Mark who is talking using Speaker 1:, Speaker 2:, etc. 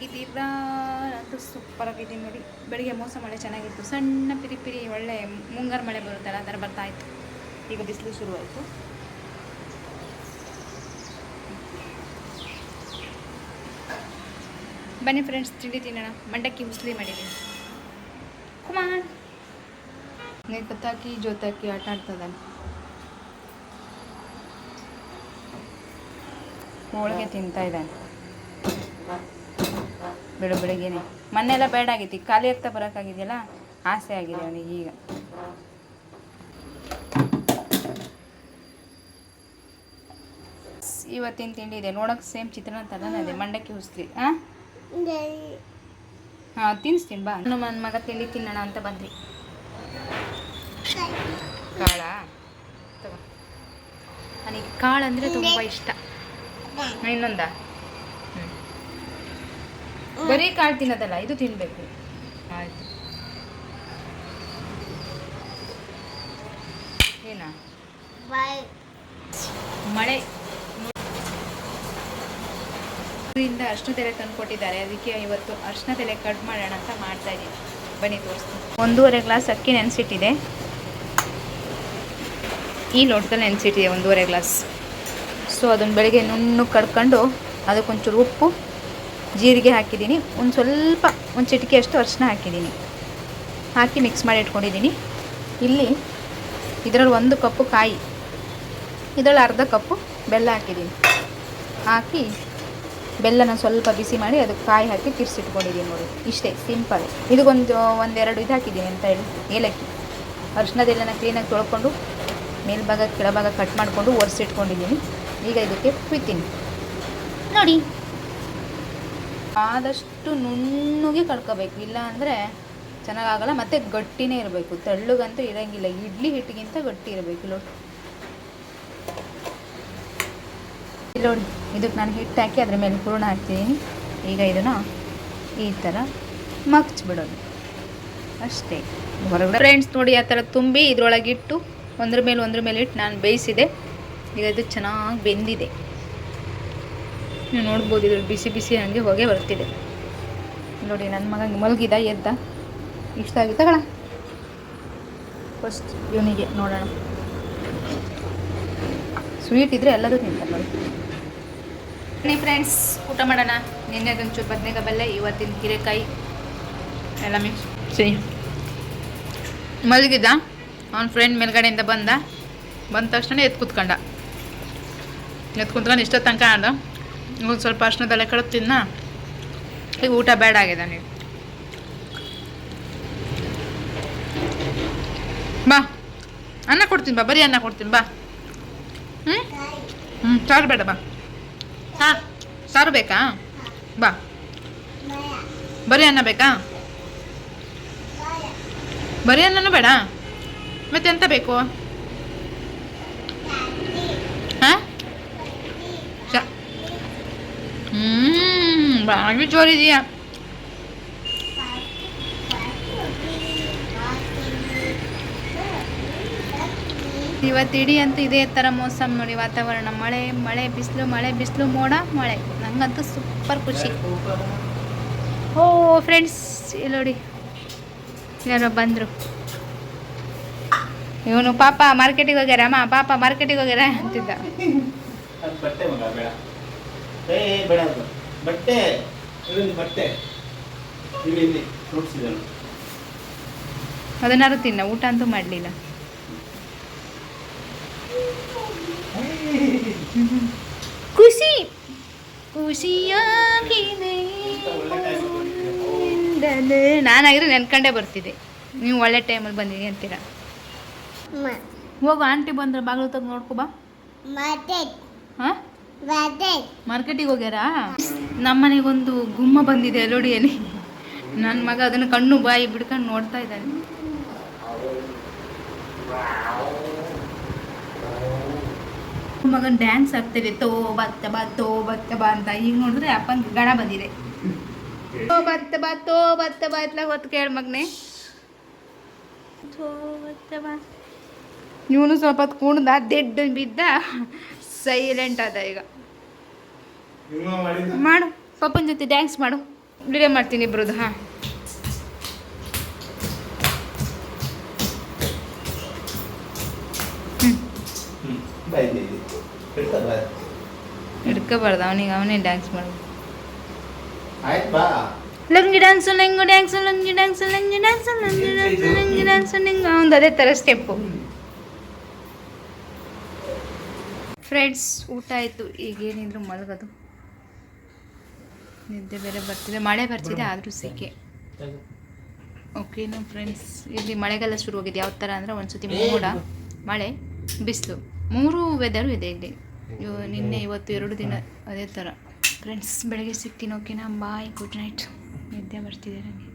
Speaker 1: ಹೇಗಿದ್ದೀರಾ ಅಂತೂ ಸೂಪರ್ ಆಗಿದ್ದೀನಿ ನೋಡಿ. ಬೆಳಿಗ್ಗೆ ಮೋಸ ಮಳೆ ಚೆನ್ನಾಗಿತ್ತು. ಸಣ್ಣ ಪಿರಿ ಪಿರಿ ಒಳ್ಳೆ ಮುಂಗಾರು ಮಳೆ ಬರುತ್ತಲ್ಲ, ಆ ಥರ ಬರ್ತಾ ಇತ್ತು. ಈಗ ಬಿಸಿಲು ಶುರುವಾಯಿತು. ಬನ್ನಿ ಫ್ರೆಂಡ್ಸ್ ತಿಂಡಿ ತಿನ್ನೋಣ. ಮಂಡಕ್ಕಿ ಮುಸ್ಲಿ ಮಾಡಿದ್ದೀನಿ. ಕುಮಾರ್ ನೀವು ಪತ್ತಾಕಿ ಜೋತಾಕಿ ಆಟ ಆಡ್ತದಾನೆ ಹೋಳಿಗೆ ತಿಂತಾ ಇದ್ದಾನೆ. ಬೆಳ ಬೆಳಗ್ಗೆನೆ ಮೊನ್ನೆಲ್ಲ ಬೇಡ ಆಗೈತಿ ಖಾಲಿ ಆಗ್ತಾ ಬರೋಕ್ಕಾಗಿದೆಯಲ್ಲ? ಆಸೆ ಆಗಿದೆ ಅವನಿಗೆ ಈಗ. ಇವತ್ತಿನ ತಿಂಡಿ ಇದೆ, ನೋಡೋಕೆ ಸೇಮ್ ಚಿತ್ರಾನ್ನ ತರನೇ ಇದೆ, ಮಂಡಕ್ಕಿ ಹುಸ್ಲಿ ಹಾಂ ತಿನ್ಸ್ತೀನಿ ಬಾ. ನಮ್ಮ ಮಗ ತಿಂಡಿ ತಿನ್ನೋಣ ಅಂತ ಬಂದ್ರಿ ಕಾಳ? ನನಗೆ ಕಾಳು ಅಂದರೆ ತುಂಬ ಇಷ್ಟ. ಇನ್ನೊಂದ? ಬರೀ ಕಾಳು ತಿನ್ನೋದಲ್ಲ, ಇದು ತಿನ್ನಬೇಕು ಆಯ್ತು. ಏನಾ? ಮಳೆ. ಇಂದ ಅರ್ಶಿನ ತೆಲೆ ತಂದು ಕೊಟ್ಟಿದ್ದಾರೆ, ಅದಕ್ಕೆ ಇವತ್ತು ಅರ್ಶಿನ ತಲೆ ಕಟ್ ಮಾಡೋಣ ಅಂತ ಮಾಡ್ತಾ ಇದ್ದೀನಿ. ಬನ್ನಿ, ತೋರಿಸ್ತೀನಿ. ಒಂದೂವರೆ ಗ್ಲಾಸ್ ಅಕ್ಕಿ ನೆನೆಸಿಟ್ಟಿದೆ. ಈ ಲೋಟದಲ್ಲಿ ನೆನೆಸಿಟ್ಟಿದೆ ಒಂದೂವರೆ ಗ್ಲಾಸ್. ಸೊ ಅದನ್ನು ಬೆಳಗ್ಗೆ ನುಣ್ಣು ಕಡ್ಕೊಂಡು ಅದಕ್ಕೊಂಚೂರು ಉಪ್ಪು ಜೀರಿಗೆ ಹಾಕಿದ್ದೀನಿ. ಒಂದು ಸ್ವಲ್ಪ, ಒಂದು ಚಿಟಿಕೆ ಅಷ್ಟು ಅರಿಶಿನ ಹಾಕಿದ್ದೀನಿ. ಹಾಕಿ ಮಿಕ್ಸ್ ಮಾಡಿ ಇಟ್ಕೊಂಡಿದ್ದೀನಿ. ಇಲ್ಲಿ ಇದರಲ್ಲಿ ಒಂದು ಕಪ್ಪು ಕಾಯಿ, ಇದರಲ್ಲಿ ಅರ್ಧ ಕಪ್ಪು ಬೆಲ್ಲ ಹಾಕಿದ್ದೀನಿ. ಹಾಕಿ ಬೆಲ್ಲನ ಸ್ವಲ್ಪ ಬಿಸಿ ಮಾಡಿ ಅದಕ್ಕೆ ಕಾಯಿ ಹಾಕಿ ತಿರ್ಸಿಟ್ಕೊಂಡಿದ್ದೀನಿ ನೋಡಿ. ಇಷ್ಟೇ ಸಿಂಪಲ್ ಇದಕ್ಕೊಂದು, ಒಂದೆರಡು ಇದು ಹಾಕಿದ್ದೀನಿ ಅಂತ ಹೇಳಿ. ಏಲಕ್ಕಿ. ಅರಿಶಿನದೆಲ್ಲನ ಕ್ಲೀನಾಗಿ ತೊಳ್ಕೊಂಡು, ಮೇಲ್ಭಾಗ, ಕೆಳಭಾಗ ಕಟ್ ಮಾಡಿಕೊಂಡು ಒರೆಸಿಟ್ಕೊಂಡಿದ್ದೀನಿ. ಈಗ ಇದಕ್ಕೆ ಕುಯ್ತೀನಿ ನೋಡಿ. ಆದಷ್ಟು ನುಣ್ಣಗೆ ಕಡ್ಕೋಬೇಕು. ಇಲ್ಲ ಅಂದರೆ ಚೆನ್ನಾಗಾಗಲ್ಲ, ಮತ್ತು ಗಟ್ಟಿನೇ ಇರಬೇಕು. ತೆಳ್ಳಗಂತೂ ಇರೋಂಗಿಲ್ಲ. ಇಡ್ಲಿ ಹಿಟ್ಟಿಗಿಂತ ಗಟ್ಟಿ ಇರಬೇಕು. ನೋಡಿ ನೋಡಿ, ಇದಕ್ಕೆ ನಾನು ಹಿಟ್ಟು ಹಾಕಿ, ಅದ್ರ ಮೇಲೆ ಹೂರ್ಣ ಹಾಕ್ತಿದ್ದೀನಿ ಈಗ ಇದನ್ನು ಈ ಥರ ಮಗ್ಚ್ಬಿಡೋದು. ಅಷ್ಟೇ. ಹೊರಗಡೆ ಫ್ರೆಂಡ್ಸ್ ನೋಡಿ ಆ ಥರ ತುಂಬಿ ಇದ್ರೊಳಗಿಟ್ಟು, ಒಂದ್ರ ಮೇಲೆ ಒಂದ್ರ ಮೇಲೆ ಇಟ್ಟು ನಾನು ಬೇಯಿಸಿದೆ. ಈಗ ಇದು ಚೆನ್ನಾಗಿ ಬೆಂದಿದೆ. ನೀವು ನೋಡ್ಬೋದು ಇದ್ರ ಬಿಸಿ ಬಿಸಿ ಹಾಗೆ ಹೊಗೆ ಬರ್ತಿದೆ. ನೋಡಿ ನನ್ನ ಮಗ ಮಲಗಿದ ಎದ್ದ. ಇಷ್ಟ ಆಗಿತ್ತ ಕಣ ಫಸ್ಟ್ ಇವನಿಗೆ ನೋಡೋಣ. ಸ್ವೀಟ್ ಇದ್ರೆ ಎಲ್ಲದೂ ತಿಂತಾರೆ ನೋಡಿ. ಬನ್ನಿ ಫ್ರೆಂಡ್ಸ್ ಊಟ ಮಾಡೋಣ. ನಿನ್ನೆದೊಂಚೂರು ಬದನೆಕಾಯಿ ಬಲ್ಲೆ ಇವತ್ತಿನ ಹೀರೆಕಾಯಿ. ಎಲ್ಲ ಮಿಕ್ಸ್ ಸರಿ ಮಲಗಿದ್ದ ಅವನ ಫ್ರೆಂಡ್ ಮೇಲ್ಗಡೆಯಿಂದ ಬಂದ. ಬಂದ ತಕ್ಷಣ ಎತ್ ಕೂತ್ಕೊಂಡ. ಎತ್ ಕುತ್ಕೊಂಡು ಇಷ್ಟೊತ್ತು ತನಕ ಆದ ಒಂದು ಸ್ವಲ್ಪ ಅರ್ಶಿನದಲ್ಲೇ ಕಡುಬು ತಿನ್ನ. ಈಗ ಊಟ ಬೇಡ ಆಗಿದೆ ನೀವು. ಬಾ. ಅನ್ನ ಕೊಡ್ತೀನಿ ಬಾ. ಬರೀ ಅನ್ನ ಕೊಡ್ತೀನಿ ಬಾ. ಹ್ಞೂ ಹ್ಞೂ ಸಾರು ಬೇಡ ಬಾ. ಹಾಂ ಸಾರು ಬೇಕಾ? ಬಾ. ಬರೀ ಅನ್ನ ಬೇಕಾ? ಬರೀ ಅನ್ನನೂ ಬೇಡ. ಮತ್ತೆ ಎಂತ ಬೇಕು? ಹ್ಞೂ ಭಾರಿ ಜೋರಿದೆಯಾ ಇವತ್ತು ಇಡೀ ಅಂತೂ ಇದೇ ಥರ ಮೋಸಮ್ ನೋಡಿ ವಾತಾವರಣ. ಮಳೆ ಮಳೆ, ಬಿಸಿಲು ಮಳೆ, ಬಿಸಿಲು, ಮೋಡ, ಮಳೆ. ನಂಗಂತೂ ಸೂಪರ್ ಖುಷಿ. ಓ ಫ್ರೆಂಡ್ಸ್ ಇಲ್ಲಿ ನೋಡಿ. ಯಾರೋ ಬಂದರು. ಇವನು ಪಾಪ ಮಾರ್ಕೆಟಿಗೆ ಹೋಗ್ಯಾರ ಅಮ್ಮ ಪಾಪ ಮಾರ್ಕೆಟಿಗೆ ಹೋಗ್ಯಾರ ಅಂತಿದ್ದ.
Speaker 2: ಬಟ್ಟೆ ಬೇಡ ಅದು ಬಟ್ಟೆ ಇದೊಂದು ಬಟ್ಟೆ. ಇಲ್ಲಿ ಇಲ್ಲಿ ಫ್ರೂಟ್ಸ್ ಇದೆ
Speaker 1: ಅದನ್ನಾರು ತಿನ್ನ ಊಟ ಅಂತೂ ಮಾಡಲಿಲ್ಲ. ಖುಷಿ. ಖುಷಿಯಾಗಿದೆ. ನಾನಾಗಿದ್ರೆ ನೆನ್ಕೊಂಡೇ ಬರ್ತಿದ್ದೆ. ನೀವು ಒಳ್ಳೆ ಟೈಮಲ್ಲಿ ಬಂದಿದ್ದೀನಿ ಅಂತೀರ? ಹೋಗು ಆಂಟಿ ಬಂದ್ರೆ ಬಾಗಿಲು ತಗೊಂಡು ನೋಡ್ಕೊ ಬಾ. ಹಾಂ? ಮಾರ್ಕೆಟಿಗೆ ಹೋಗ್ಯಾರಾ? ನಮ್ಮನೆಗೊಂದು ಗುಮ್ಮ ಬಂದಿದೆ ಅಲೋಡಿಯಲ್ಲಿ ನನ್ನ ಮಗ ಅದನ್ನು ಕಣ್ಣು ಬಾಯಿ ಬಿಡ್ಕೊಂಡು ನೋಡ್ತಾ ಇದ್ದಾನೆ. ಮಗನ್ ಡ್ಯಾನ್ಸ್ ಆಗ್ತಿದೆ ತೋ ಬತ್ತ ಬಾ ತೋ ಬತ್ತ ಬಾ ಅಂತ. ಈಗ ನೋಡಿದ್ರೆ ಅಪ್ಪನ ಗಣ ಬಂದಿದೆ. ತೋ ಬತ್ತ ಬಾ ತೋ ಬತ್ತ ಬಾ ಇತ್ಲ ಹೊತ್ತು ಕೇಳ ಮಗನೇ. ತೋ ಬತ್ತ ಬಾ. ಇವನು ಸ್ವಲ್ಪ ಹೊತ್ತು ಕುಣ್ದ ದೆಡ್ಡು ಬಿದ್ದ. ಸೈಲೆಂಟ್ ಅದ ಈಗ ಮಾಡು ಪಪ್ಪನ ಜೊತೆ ಡ್ಯಾನ್ಸ್ ಮಾಡು ವಿಡಿಯೋ ಮಾಡ್ತೀನಿ ಇಬ್ರದ್ದು ಹಾಂ ಹಿಡ್ಕೋಬಾರ್ದು ಅವನಿಗೆ ಅವನೇ ಡ್ಯಾನ್ಸ್
Speaker 2: ಮಾಡು
Speaker 1: lungi dance lungi dance lungi dance lungi dance lungi dance lungi dance ನಿಂಗೆ ಅವ್ನು ಅದೇ ಥರ ಸ್ಟೆಪ್ಪು ಫ್ರೆಂಡ್ಸ್, ಊಟ ಆಯಿತು. ಈಗ ಏನಿದ್ರು ಮಲಗೋದು. ನಿದ್ದೆ ಬೇರೆ ಬರ್ತಿದೆ. ಮಳೆ ಬರ್ತಿದೆ, ಆದರೂ ಸೀಕೆ. ಓಕೆನಾ ಫ್ರೆಂಡ್ಸ್ ಇಲ್ಲಿ ಮಳೆಗಾಲ ಶುರುವಾಗಿದೆ ಯಾವ ಥರ ಅಂದರೆ ಒಂದು ಸತಿ ಮೋಡ, ಮಳೆ, ಬಿಸಿಲು. ಮೂರು ವೆದರು ಇದೆ ಇಲ್ಲಿ. ನಿನ್ನೆ, ಇವತ್ತು ಎರಡು ದಿನ ಅದೇ ಥರ ಫ್ರೆಂಡ್ಸ್ ಬೆಳಗ್ಗೆ ಸಿಗ್ತೀನಿ ಓಕೆನಾ ಬಾಯ್ ಗುಡ್ ನೈಟ್ ನಿದ್ದೆ ಬರ್ತಿದೆ ನನಗೆ.